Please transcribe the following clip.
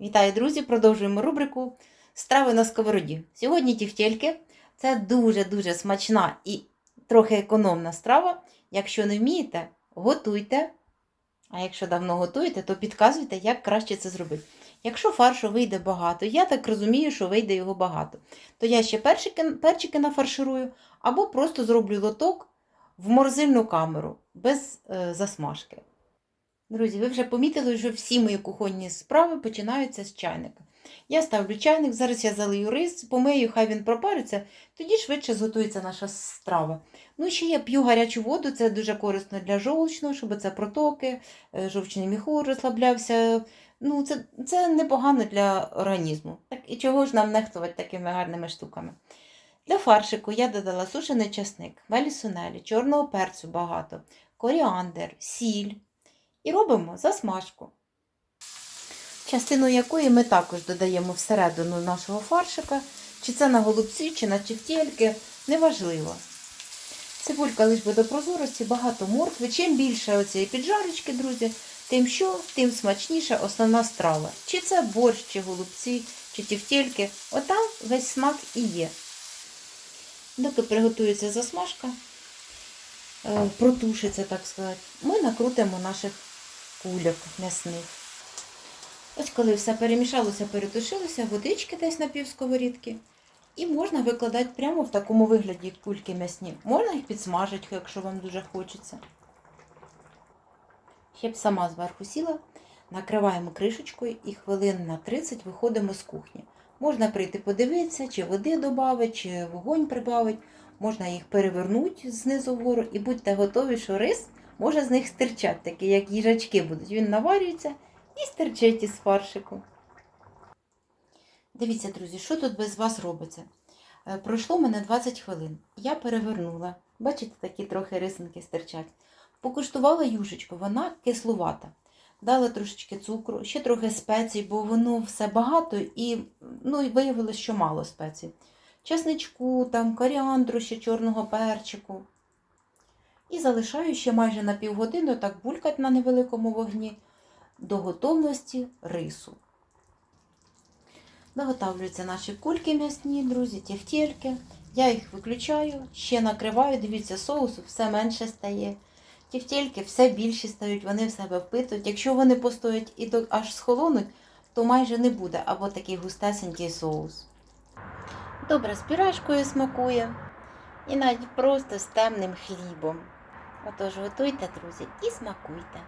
Вітаю, друзі! Продовжуємо рубрику Страви на сковороді. Сьогодні тівтєльки. Це дуже-дуже смачна і трохи економна страва. Якщо не вмієте, готуйте. А якщо давно готуєте, то підказуйте, як краще це зробити. Якщо фаршу вийде багато, я так розумію, що вийде його багато, то я ще перчики, перчики нафарширую або просто зроблю лоток в морозильну камеру без е, засмажки. Друзі, ви вже помітили, що всі мої кухонні справи починаються з чайника. Я ставлю чайник, зараз я залию рис, помию, хай він пропариться, тоді швидше зготується наша страва. Ну, ще я п'ю гарячу воду, це дуже корисно для жовчного, щоб це протоки, е, жовчний міхур розслаблявся. Ну, це, це непогано для організму. Так, і чого ж нам нехтувати такими гарними штуками? Для фаршику я додала сушений часник, велісунелі, чорного перцю багато, коріандр, сіль. І робимо засмажку, частину якої ми також додаємо всередину нашого фаршика, чи це на голубці, чи на тівтєльки, неважливо. Цибулька лиш би до прозорості, багато моркви. Чим більше оцієї піджарочки, друзі, тим що, тим смачніша основна страва. Чи це борщ, чи голубці, чи тівтєльки, отам весь смак і є. Доки приготується засмажка, е, протушиться, так сказати, ми накрутимо наших кульок м'ясних. Ось коли все перемішалося, перетушилося, водички десь на пів. І можна викладати прямо в такому вигляді кульки м'ясні. Можна їх підсмажити, якщо вам дуже хочеться. Ще б сама зверху сіла, накриваємо кришечкою і хвилин на 30 виходимо з кухні. Можна прийти подивитися, чи води додати, чи вогонь прибавити. Можна їх перевернути знизу вгору і будьте готові, що рис може з них стирчати, такі як їжачки будуть. Він наварюється і стирчить із фаршику. Дивіться, друзі, що тут без вас робиться? Е, Пройшло мене 20 хвилин. Я перевернула. Бачите, такі трохи рисинки стирчать. Покуштувала юшечку, вона кислувата. Дала трошечки цукру, ще трохи спецій, бо воно все багато і ну, виявилось, що мало спецій. Чесничку, там, коріандру, ще чорного перчику. І залишаю ще майже на півгодини так булькать на невеликому вогні до готовності рису. Доготавлюються наші кульки м'ясні, друзі, тівтєльки. Я їх виключаю, ще накриваю, дивіться, соусу все менше стає. Тівтєльки все більші стають, вони в себе впитують. Якщо вони постоять і аж схолонуть, то майже не буде або такий густесенький соус. Добре, з пюрешкою смакує. І навіть просто з темним хлібом. Отож, готуйте, друзі, і смакуйте.